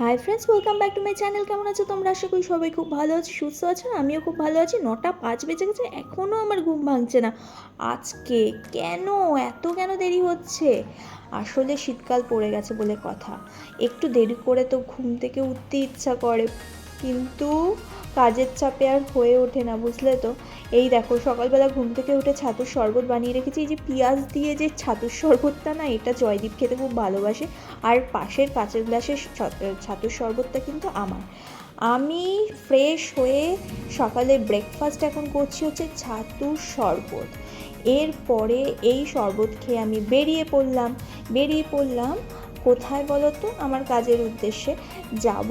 Hi friends welcome back to my channel কেমন আছো তোমরা? আশা করি সবাই খুব ভালো আছো, সুস্থ আছো আমিও খুব ভালো আছি। নটা পাঁচ বেজে গেছে এখনও আমার ঘুম ভাঙছে না। আজকে কেন? এত কেন দেরি হচ্ছে? আসলে শীতকাল পড়ে গেছে বলে কথা। একটু দেরি করে তো ঘুম থেকে উঠতে ইচ্ছা করে। কিন্তু কাজের চাপে আর হয়ে ওঠে না, বুঝলে তো? এই দেখো, সকালবেলা ঘুম থেকে উঠে ছাতুর শরবত বানিয়ে রেখেছি। এই যে পেঁয়াজ দিয়ে যে ছাতুর শরবতটা না, এটা জয়দীপ খেতে খুব ভালোবাসে। আর পাশের কাঁচের গ্লাসের ছাতুর শরবতটা কিন্তু আমার। আমি ফ্রেশ হয়ে সকালে ব্রেকফাস্ট এখন করছি হচ্ছে ছাতুর শরবত। এরপরে এই শরবত খেয়ে আমি বেরিয়ে পড়লাম। বেরিয়ে পড়লাম কোথায় বলো তো আমার কাজের উদ্দেশ্যে। যাব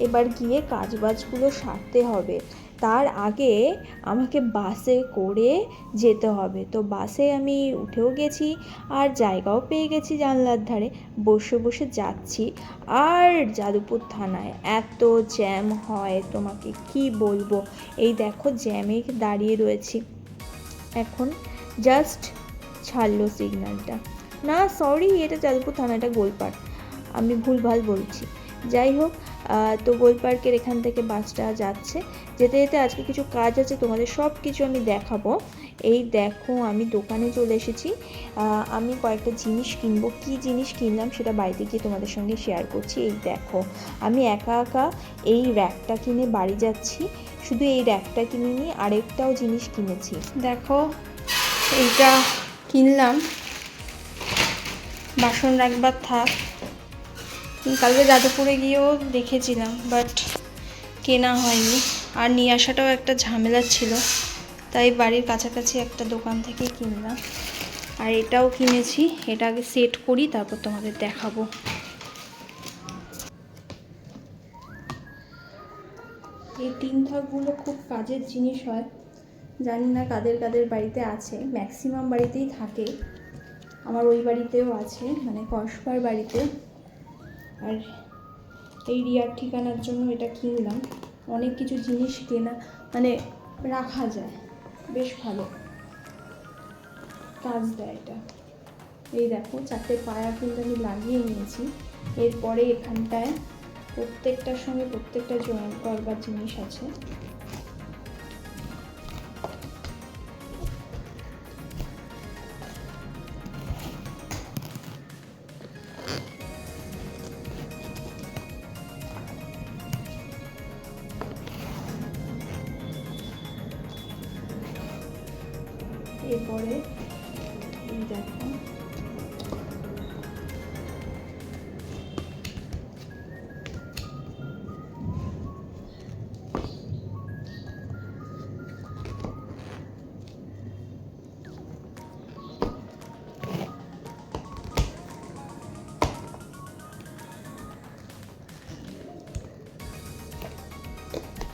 এবার গিয়ে কাজবাজগুলো সারতে হবে। তার আগে আমাকে বাসে করে যেতে হবে। তো বাসে আমি উঠেও গেছি আর জায়গাও পেয়ে গেছি জানলার ধারে। বসে বসে যাচ্ছি। আর যাদবপুর থানায় এত জ্যাম হয় তোমাকে কি বলব? এই দেখো জ্যামে দাঁড়িয়ে রয়েছি। এখন জাস্ট ছাড়লো সিগন্যালটা না সরি এটা যাদবপুর থানাটা গোলপাড়। আমি ভুলভাল বলছি। যাই হোক তো গোলপার্কের এখান থেকে বাসটা যাচ্ছে। যেতে যেতে আজকে কিছু কাজ আছে, তোমাদের সব কিছু আমি দেখাবো। এই দেখো, আমি দোকানে চলে এসেছি। আমি কয়েকটা জিনিস কিনবো। কি জিনিস কিনলাম সেটা বাড়িতে গিয়ে তোমাদের সঙ্গে শেয়ার করছি। এই দেখো, আমি একা একা এই র্যাকটা কিনে বাড়ি যাচ্ছি। শুধু এই র্যাকটা কিনে কিনিনি আরেকটাও জিনিস কিনেছি। দেখো, এইটা কিনলাম। বাসন রাখবার থাক। কালকে যাদবপুরে গিয়েও দেখেছিলাম বাট কেনা হয়নি। আর নিয়ে আসাটাও একটা ঝামেলা ছিল, তাই বাড়ির কাছাকাছি একটা দোকান থেকে কিনলাম। আর এটাও কিনেছি, এটা আগে সেট করি, তারপর তোমাদের দেখাবো। এই তিন থাকগুলো খুব কাজের জিনিস হয়, জানি না কাদের কাদের বাড়িতে আছে। ম্যাক্সিমাম বাড়িতেই থাকে, আমার ওই বাড়িতেও আছে মানে কসবার বাড়িতে। আর এই রিয়ার ঠিকানার জন্য এটা কিনলাম। অনেক কিছু জিনিস কেনা মানে রাখা যায়। বেশ ভালো। কাজ দেয় এটা। এই দেখো, চারটে পায়া কিন্তু আমি লাগিয়ে নিয়েছি। এরপরে এখানটায় প্রত্যেকটার সঙ্গে প্রত্যেকটা জয়েন করবার জিনিস আছে। এই দেখো।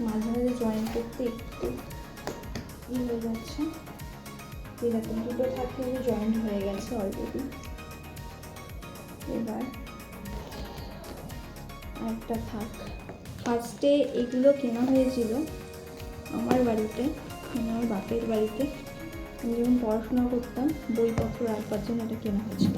মাঝে মাঝে জয়েন করতে একটু ই হয়ে যাচ্ছে। এরকম দুটো থাকতে জয়েন্ট হয়ে গেছে অলরেডি এবার একটা থাক। ফার্স্টে এগুলো কেনা হয়েছিল আমার বাড়িতে মানে আমার বাপের বাড়িতে। আমি যখন পড়াশোনা করতাম বইপত্র রাখবার জন্য এটা কেনা হয়েছিল।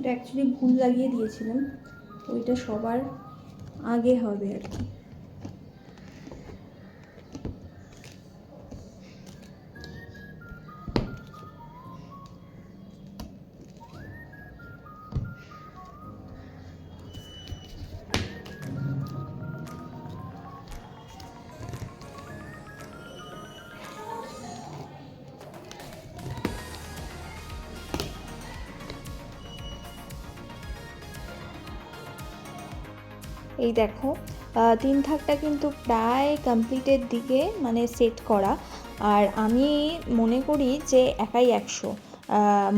এটা অ্যাকচুয়ালি ভুল লাগিয়ে দিয়েছিলাম। ওইটা সবার আগে হবে আর কি। এই দেখো তিন থাকটা কিন্তু প্রায় কমপ্লিটের দিকে মানে সেট করা। আর আমি মনে করি যে একাই একশো।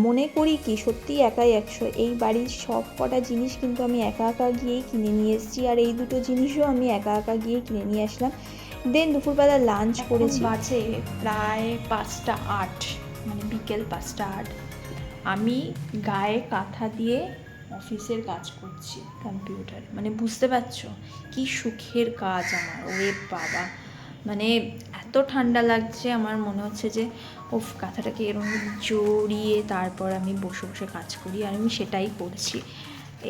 মনে করি কি সত্যি একাই একশো। এই বাড়ির সব কটা জিনিস কিন্তু আমি একা একা গিয়েই কিনে নিয়ে এসেছি আর এই দুটো জিনিসও আমি একা একা গিয়ে কিনে নিয়ে আসলাম। দেন দুপুরবেলা লাঞ্চ করেছি। বাজে প্রায় পাঁচটা আট মানে বিকেল পাঁচটা আট। আমি গায়ে কাঁথা দিয়ে অফিসের কাজ করছি কম্পিউটারে মানে বুঝতে পারছ? কি সুখের কাজ আমার, ওরে বাবা। মানে এত ঠান্ডা লাগছে, আমার মনে হচ্ছে যে ওফ কাঁথাটাকে এরকম জড়িয়ে তারপর আমি বসে বসে কাজ করি, আর আমি সেটাই করছি।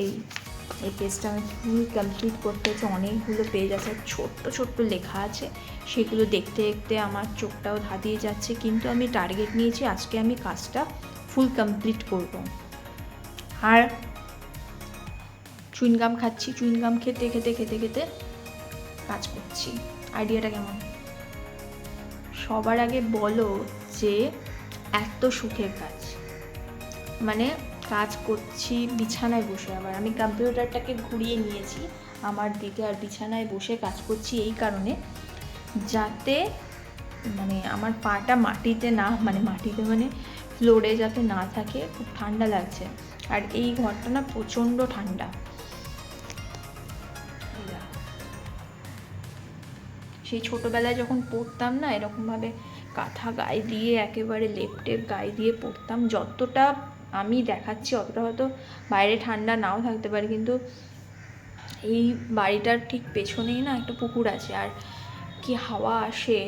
এই এই পেজটা আমি ফুল কমপ্লিট করতে হচ্ছে, অনেকগুলো পেজ আছে, ছোট্ট ছোট্ট লেখা আছে। সেগুলো দেখতে দেখতে আমার চোখটাও ধাঁধিয়ে যাচ্ছে, কিন্তু আমি টার্গেট নিয়েছি, আজকে আমি কাজটা ফুল কমপ্লিট করব। আর চুইনগাম খাচ্ছি, চুইনগাম খেতে খেতে খেতে খেতে কাজ করছি। আইডিয়াটা কেমন? সবার আগে বলো যে এত সুখের কাজ। মানে কাজ করছি বিছানায় বসে আবার। আমি কম্পিউটারটাকে ঘুরিয়ে নিয়েছি আমার দিকে আর বিছানায় বসে কাজ করছি এই কারণে, যাতে মানে আমার পাটা মাটিতে না মানে মাটিতে মানে ফ্লোরে যাতে না থাকে, খুব ঠান্ডা লাগছে। আর এই ঘরটা না প্রচণ্ড ঠান্ডা। সেই ছোটোবেলায় যখন পড়তাম না, এরকমভাবে কাঁথা গায়ে দিয়ে একেবারে লেপটেপ গায়ে দিয়ে পড়তাম, যতটা আমি দেখাচ্ছি অতটা হয়তো বাইরে ঠান্ডা নাও থাকতে পারে, কিন্তু এই বাড়িটার ঠিক পেছনেই না একটা পুকুর আছে, আর কি হাওয়া আসে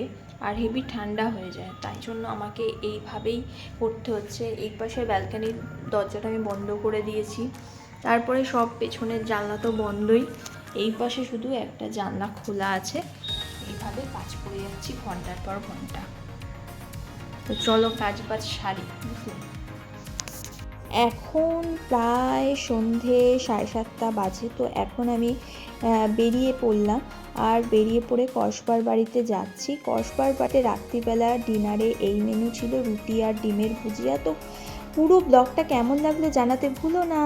আর হেভি ঠান্ডা হয়ে যায়। তাই জন্য আমাকে এইভাবেই করতে হচ্ছে। এই পাশে ব্যালকানির দরজাটা আমি বন্ধ করে দিয়েছি। তারপরে সব পেছনের জানলা তো বন্ধই। এই পাশে শুধু একটা জানলা খোলা আছে। এইভাবে কাজ করে যাচ্ছি ঘণ্টার পর ঘণ্টা। তো চলো কাজ বাজ সারি এখন প্রায় সন্ধে সাড়ে সাতটা বাজে, তো এখন আমি বেরিয়ে পড়লাম। আর বেরিয়ে পড়ে কসবার বাড়িতে যাচ্ছি। কসবার বাটে রাত্রিবেলা ডিনারে এই মেনু ছিল রুটি আর ডিমের ভুজিয়া। তো পুরো ব্লগটা কেমন লাগল জানাতে ভুলো না।